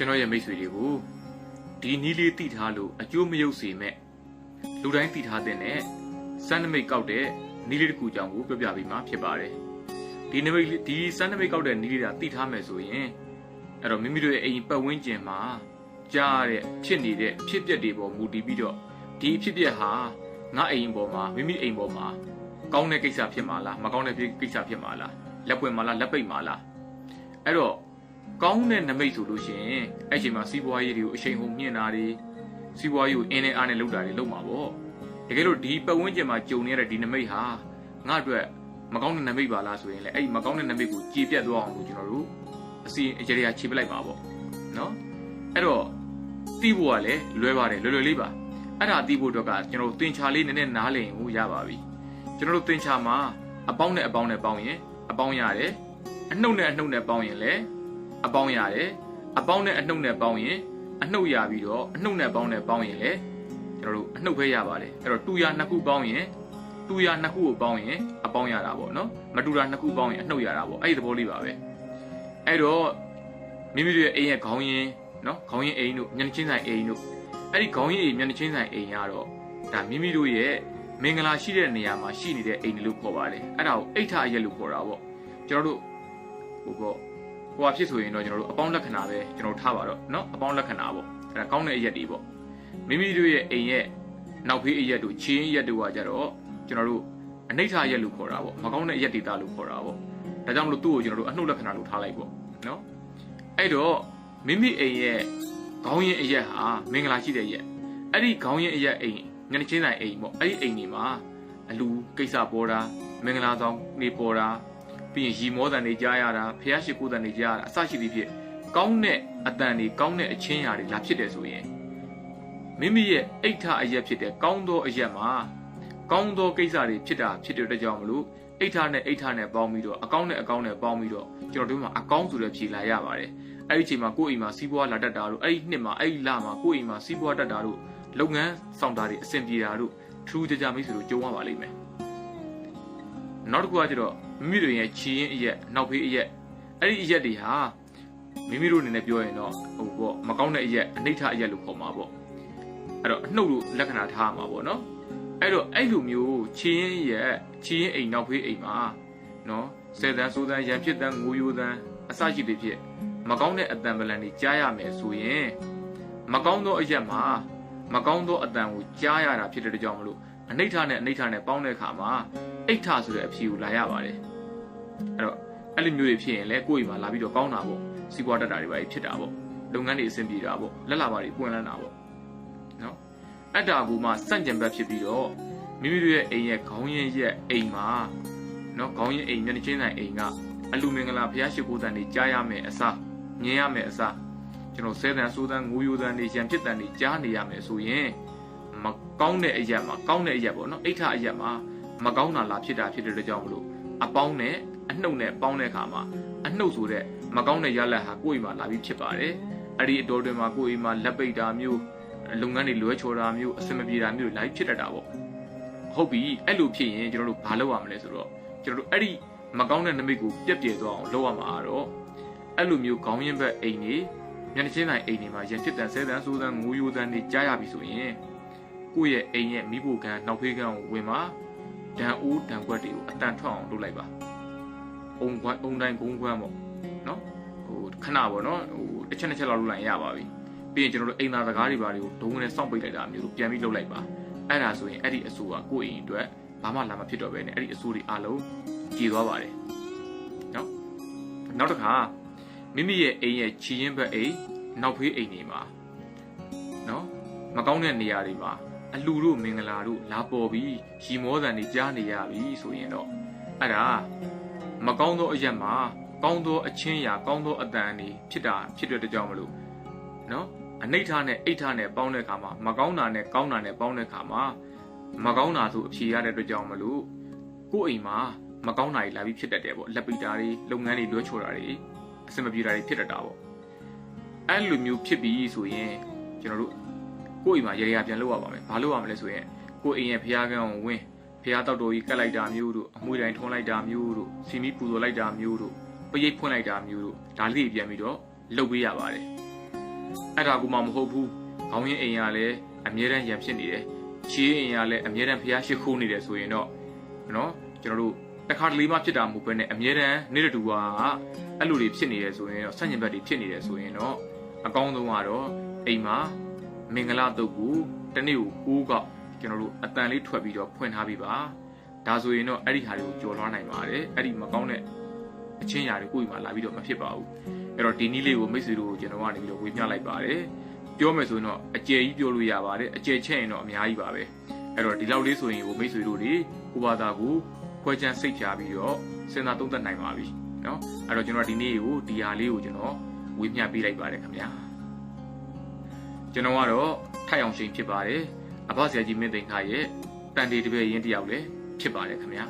ကျွန်တော်ရဲ့မိတ်ဆွေတွေကိုဒီနီးလေးတိထားလို့အကျိုးမယုတ်စေမဲ့လူတိုင်းတိထားတဲ့နဲ့စမ်းနမိတ်ကောက်တဲ့နီးလေးတစ်ခုကြောင့်ကိုပြောပြပေးမှာဖြစ်ပါတယ်ဒီနမိတ်ဒီစမ်းနမိတ်ကောက်တဲ့နီးလေးတာတိထားမယ်ဆိုရင်အဲ့တော့မိမိတို့ရဲ့အိမ်ပတ်ဝန်းကျင်မှာကြားရတဲ့ဖြစ်နေတဲ့အဖြစ်အပျက်တွေပေါ်မူတည်ပြီးတော့ဒီအဖြစ်အပျက်ဟာငါအိမ်ပေါ်မှာမိမိအိမ်ပေါ်မှာကောင်းတဲ့ကိစ္စဖြစ်မှာလားမကောင်းတဲ့ကိစ္စဖြစ်မှာလားလက်ပွင့်မှာလားလက်ပိတ်မှာလားအဲ့တော့ ကောင်းတဲ့နမိတ်ဆိုလို့ရှိရင်အဲ့ချိန်မှာစီးပွားရေးတွေကိုအချိန်ဟုန်မြင့်တာတွေစီးပွားရေးကိုအင်းနဲ့အားနဲ့လုပ်တာတွေလုပ်မှာပေါ့တကယ်လို့ဒီပတ်ဝန်းကျင်မှာကြုံနေတဲ့ဒီနမိတ်ဟာငါ့အတွက်မကောင်းတဲ့နမိတ်ပါလားဆိုရင်လည်းအဲ့ဒီမကောင်းတဲ့နမိတ်ကိုကြေပြတ်သွားအောင်လို့ကျွန်တော်တို့အစီအကြရာခြေပလိုက်ပါပေါ့နော်အဲ့တော့တီးဖို့ကလည်းလွယ်ပါတယ်လွယ်လွယ်လေးပါအဲ့ဒါတီးဖို့တော့ကကျွန်တော်တို့တင်ချာလေးနည်းနည်းနားလည်ရင်ကိုရပါပြီကျွန်တော်တို့တင်ချာမှာအပေါင်းနဲ့အပေါင်းနဲ့ပေါင်းရင်အပေါင်းရတယ်အနှုတ်နဲ့အနှုတ်နဲ့ပေါင်းရင်လည်း အပေါင်းရတယ်အပေါင်းနဲ့အနှုတ်နဲ့ပေါင်းရင်အနှုတ်ရပြီးတော့အနှုတ်နဲ့ပေါင်းနဲ့ပေါင်းရင်လည်းကျွန်တော်တို့အနှုတ်ပဲရပါတယ်အဲ့တော့တူရနှစ်ခုပေါင်းရင်တူရနှစ်ခုကိုပေါင်းရင်အပေါင်းရတာပေါ့နော်မတူတာနှစ်ခုပေါင်းရင်အနှုတ်ရတာပေါ့အဲ့ဒီသဘောလေးပါပဲအဲ့တော့မိမိတို့ရဲ့အိမ်ရဲ့ခေါင်းရင်းနော်ခေါင်းရင်းအိမ်တို့မျက်နှာချင်းဆိုင်အိမ်တို့အဲ့ဒီခေါင်းရင်းအိမ်မျက်နှာချင်းဆိုင်အိမ်ကတော့ဒါမိမိတို့ရဲ့မင်္ဂလာရှိတဲ့နေရာမှာရှိနေတဲ့အိမ်တွေလို့ခေါ်ပါတယ်အဲ့ဒါကိုအိဋ္ဌအရက်လို့ခေါ်တာပေါ့ကျွန်တော်တို့ဟိုပေါ့ ဟိုဟာဖြစ်ဆိုရင်တော့ကျွန်တော်တို့အပေါင်းလက္ခဏာပဲကျွန်တော်ထားပါတော့เนาะအပေါင်းလက္ခဏာပေါ့အဲဒါကောင်းတဲ့အရက်တွေပေါ့မိမိတို့ရဲ့အိမ်ရဲ့နောက်ဖေးအရက်တို့ချင်းအရက်တို့ကကြတော့ကျွန်တော်တို့အနိဋ္ဌအရက်လို့ခေါ်တာပေါ့မကောင်းတဲ့အရက်တွေတာလို့ခေါ်တာပေါ့ဒါကြောင့်မလို့သူ့ကိုကျွန်တော်တို့အနှုတ်လက္ခဏာလို့ထားလိုက်ပေါ့เนาะအဲ့တော့မိမိအိမ်ရဲ့ခေါင်းရင်အရက်ဟာမင်္ဂလာရှိတဲ့ရက်အဲ့ဒီခေါင်းရင်အရက်အိမ်ညနေချင်းဆိုင်အိမ်ပေါ့အဲ့ဒီအိမ်တွေမှာအလူကိစ္စပေါ်တာမင်္ဂလာဆောင်နေပေါ်တာ ပြီးရင်ရီမောတန်တွေကြားရတာဖះရှိခိုးတန်တွေကြားရတာအစရှိသည်ဖြင့်ကောင်းတဲ့အတန်တွေကောင်းတဲ့အချင်းရာတွေလာဖြစ်တယ်ဆိုရင်မိမိရဲ့အိဋ္ဌအရက်ဖြစ်တဲ့ကောင်းသောအရက်မှာကောင်းသောကိစ္စတွေဖြစ်တာဖြစ်တဲ့အတွက်ကြောင့်မလို့အိဋ္ဌနဲ့အိဋ္ဌနဲ့ပေါင်းပြီးတော့အကောင်းနဲ့အကောင်းနဲ့ပေါင်းပြီးတော့ကျွန်တော်တို့မှာအကောင်းဆိုတဲ့ဖြေလာရပါတယ်အဲ့ဒီအချိန်မှာကိုယ့်အိမ်မှာစီးပွားလာတတ်တာတို့အဲ့ဒီနှစ်မှာအဲ့ဒီလမှာကိုယ့်အိမ်မှာစီးပွားတတ်တာတို့လုပ်ငန်းဆောင်တာတွေအဆင်ပြေတာတို့ထူးကြကြမိတ်ဆွေတို့ကြုံရပါလိမ့်မယ်နောက်တစ်ခုကကျတော့ မိမိတို့ရဲ့ချီရင်အရက်နောက်ဖေးအရက်အဲ့ဒီအရက်တွေဟာမိမိတို့အနေနဲ့ပြောရင်တော့ဟိုပေါ့မကောင်းတဲ့အရက်အနိဋ္ဌအရက်လို့ခေါ်မှာပေါ့အဲ့တော့အနှုတ်လို့လက္ခဏာထားမှာပေါ့နော်အဲ့တော့အဲ့လိုမျိုးချီရင်ရက်ချီရင်အိမ်နောက်ဖေးအိမ်မှာနော်ဆယ်တန်းစိုးတန်းရံဖြစ်တန်းငိုယိုတန်းအစရှိတွေဖြစ်မကောင်းတဲ့အတန်ပလန်တွေကြားရမယ်ဆိုရင်မကောင်းသောအရက်မှာမကောင်းသောအတန်ကိုကြားရတာဖြစ်တဲ့ကြောင့်မလို့အနိဋ္ဌနဲ့အနိဋ္ဌနဲ့ပေါင်းတဲ့အခါမှာအိဋ္ဌဆိုတဲ့အဖြေကိုလာရပါတယ် အဲ့တော့အဲ့လိုမျိုးတွေဖြစ်ရင်လည်းကိုယ့်အိမ်မှာလာပြီးတော့ကောင်းတာပေါ့စီးပွားတက်တာတွေပါဖြစ်တာပေါ့လုပ်ငန်းတွေအဆင်ပြေတာပေါ့လက်လာပါတွေပွင့်လန်းတာပေါ့နော်အတ္တာကူမှစန့်ကျင်ဘက်ဖြစ်ပြီးတော့မိမိတို့ရဲ့အိမ်ရဲ့ခေါင်းရင်းရဲ့အိမ်မှာနော်ခေါင်းရင်းအိမ်မျက်နှာချင်းဆိုင်အိမ်ကအလူမင်္ဂလာဖျားရှိခိုးတန်တွေကြားရမယ်အစားမြင်ရမယ်အစားကျွန်တော်ဆဲတန်ဆိုးတန်ငိုယိုတန်တွေရံဖြစ်တန်တွေကြားနေရမယ်ဆိုရင်မကောင်းတဲ့အရက်မှာကောင်းတဲ့အရက်ပေါ့နော်အိဋ္ဌအရက်မှာမကောင်းတာလာဖြစ်တာဖြစ်တဲ့ကြောင့်မလို့ အပေါင်းနဲ့အနှုတ်နဲ့ပေါင်းတဲ့အခါမှာအနှုတ်ဆိုတဲ့မကောင်းတဲ့ရလတ်ဟာကိုယ့်အိမ်မှာလာပြီးဖြစ်ပါတယ်အဲ့ဒီအတော်တွင်မှာကိုယ့်အိမ်မှာလက်ပိတ်တာမျိုးလုပ်ငန်းတွေလွဲချော်တာမျိုးအဆင်မပြေတာမျိုးလာပြီးဖြစ်တတ်တာပေါ့ဟုတ်ပြီအဲ့လိုဖြစ်ရင်ကျွန်တော်တို့ဘာလုပ်ရမလဲဆိုတော့ကျွန်တော်တို့အဲ့ဒီမကောင်းတဲ့နမိတ်ကိုပြက်ပြဲသွားအောင်လုပ်ရမှာတော့အဲ့လိုမျိုးခေါင်းရင်းဘက်အိမ်တွေမျက်နှာချင်းဆိုင်အိမ်တွေမှာရန်ဖြစ်တန်ဆဲတန်ဆိုးတန်ငိုယိုတန်တွေကြားရပြီဆိုရင်ကိုယ့်ရဲ့အိမ်ရဲ့မိဖို့ကန်နောက်ဖေးကန်ကိုဝင် မှာဒံအိုးဒံခွက်တွေကိုအတန်ထွက်အောင်လုပ်လိုက်ပါအုံခွက်အုံတိုင်းဂုံခွက်ပေါ့နော်ဟိုခဏပေါ့နော်ဟိုတစ်ချက်တစ်ချက်လောက်လုပ်လိုက်ရပါပြီပြီးရင်ကျွန်တော်တို့အိမ်သားစကားတွေပါတွေကိုဒုံနဲ့စောင့်ပိတ်လိုက်တာမျိုးပြန်ပြီးလုပ်လိုက်ပါအဲ့ဒါဆိုရင်အဲ့ဒီအဆိုးကကိုယ့်အိမ်အတွက်ဘာမှလာမဖြစ်တော့ဘဲနဲ့အဲ့ဒီအဆိုးတွေအလုံးကြည်သွားပါတယ်နော်နောက်တစ်ခါမိမိရဲ့အိမ်ရဲ့ချီရင်ဘက်အိမ်နောက်ဖေးအိမ်တွေမှာနော်မကောင်းတဲ့နေရာတွေမှာ အလူတို့မင်္ဂလာတို့လာပေါ်ပြီးရီမောတန်တွေကြားနေရပြီဆိုရင်တော့အဲ့ဒါမကောင်းသောအရက်မှာကောင်းသောအချင်းရာကောင်းသောအတန်တွေဖြစ်တာဖြစ်တဲ့ကြောင့်မလို့နော်အနိဋ္ဌနဲ့အိဋ္ဌနဲ့ပေါင်းတဲ့အခါမှာမကောင်းတာနဲ့ကောင်းတာနဲ့ပေါင်းတဲ့အခါမှာမကောင်းတာဆိုအဖြေရတဲ့အတွက်ကြောင့်မလို့ကိုယ့်အိမ်မှာမကောင်းတာတွေလာပြီးဖြစ်တတ်တယ်ပေါ့လက်ပိတာတွေလုပ်ငန်းတွေလွှဲချော်တာတွေအဆင်မပြေတာတွေဖြစ်တတ်တာပေါ့အဲ့လိုမျိုးဖြစ်ပြီးဆိုရင်ကျွန်တော်တို့ ကိုယ့်အိမ်မှာရေရာပြန်လုပ်ရပါမယ်ဘာလုပ်ရမလဲဆိုရင်ကိုယ့်အိမ်ရဲ့ဖျားကန်းကိုဝင်ဖျားတောက်တော်ကြီးကတ်လိုက်တာမျိုးတို့အမွှေးတိုင်းထုံးလိုက်တာမျိုးတို့စီမီပူဇော်လိုက်တာမျိုးတို့ပရိတ်ဖွင့်လိုက်တာမျိုးတို့ဒါလေးပြန်ပြီးတော့လုပ်ပေးရပါတယ်အဲ့ဒါကူမှမဟုတ်ဘူးခေါင်းရင်းအိမ်ကလည်းအမြဲတမ်းရံဖြစ်နေတယ်ချီးအိမ်ကလည်းအမြဲတမ်းဖျားရှိခိုးနေတယ်ဆိုရင်တော့နော်ကျွန်တော်တို့တစ်ခါတလေမှဖြစ်တာမဟုတ်ဘဲနဲ့အမြဲတမ်းနေ့တူကအဲ့လိုတွေဖြစ်နေတယ်ဆိုရင်တော့ဆန့်ကျင်ဘက်တွေဖြစ်နေတယ်ဆိုရင်တော့အကောင်းဆုံးကတော့အိမ်မှာ မင်္ဂလာတုတ်ကိုတစ်နေ့ကိုကိုးကကျွန်တော်တို့အတန်လေးထွက်ပြီးတော့ဖွင့်ထားပြီးပါဒါဆိုရင်တော့အဲ့ဒီဟာတွေကိုကြော်လွှားနိုင်ပါတယ်အဲ့ဒီမကောင်းတဲ့အချင်းရာတွေကိုယ့်အိမ်မှာလာပြီးတော့မဖြစ်ပါဘူးအဲ့တော့ဒီနည်းလေးကိုမိတ်ဆွေတို့ကျွန်တော်ကနေပြီးတော့ဝေမျှလိုက်ပါတယ်ပြောမယ်ဆိုရင်တော့အကျယ်ကြီးပြောလို့ရပါတယ်အကျယ်ချက်ရင်တော့အများကြီးပါပဲအဲ့တော့ဒီလောက်လေးဆိုရင်ကိုမိတ်ဆွေတို့တွေကိုဘာသာကိုခွဲခြမ်းစိတ်ချပြီးတော့စဉ်းစားသုံးသပ်နိုင်ပါပြီเนาะအဲ့တော့ကျွန်တော်ဒီနေ့ကိုဒီဟာလေးကိုကျွန်တော်ဝေမျှပေးလိုက်ပါတယ်ခင်ဗျာ ကျွန်တော်ကတော့ထိုက်အောင်ရှိန်ဖြစ်ပါတယ်အဘဆရာကြီးမင်းသိန်းခါရဲ့တန်တေတပည့်ရင်းတယောက်လည်းဖြစ်ပါတယ်ခင်ဗျာ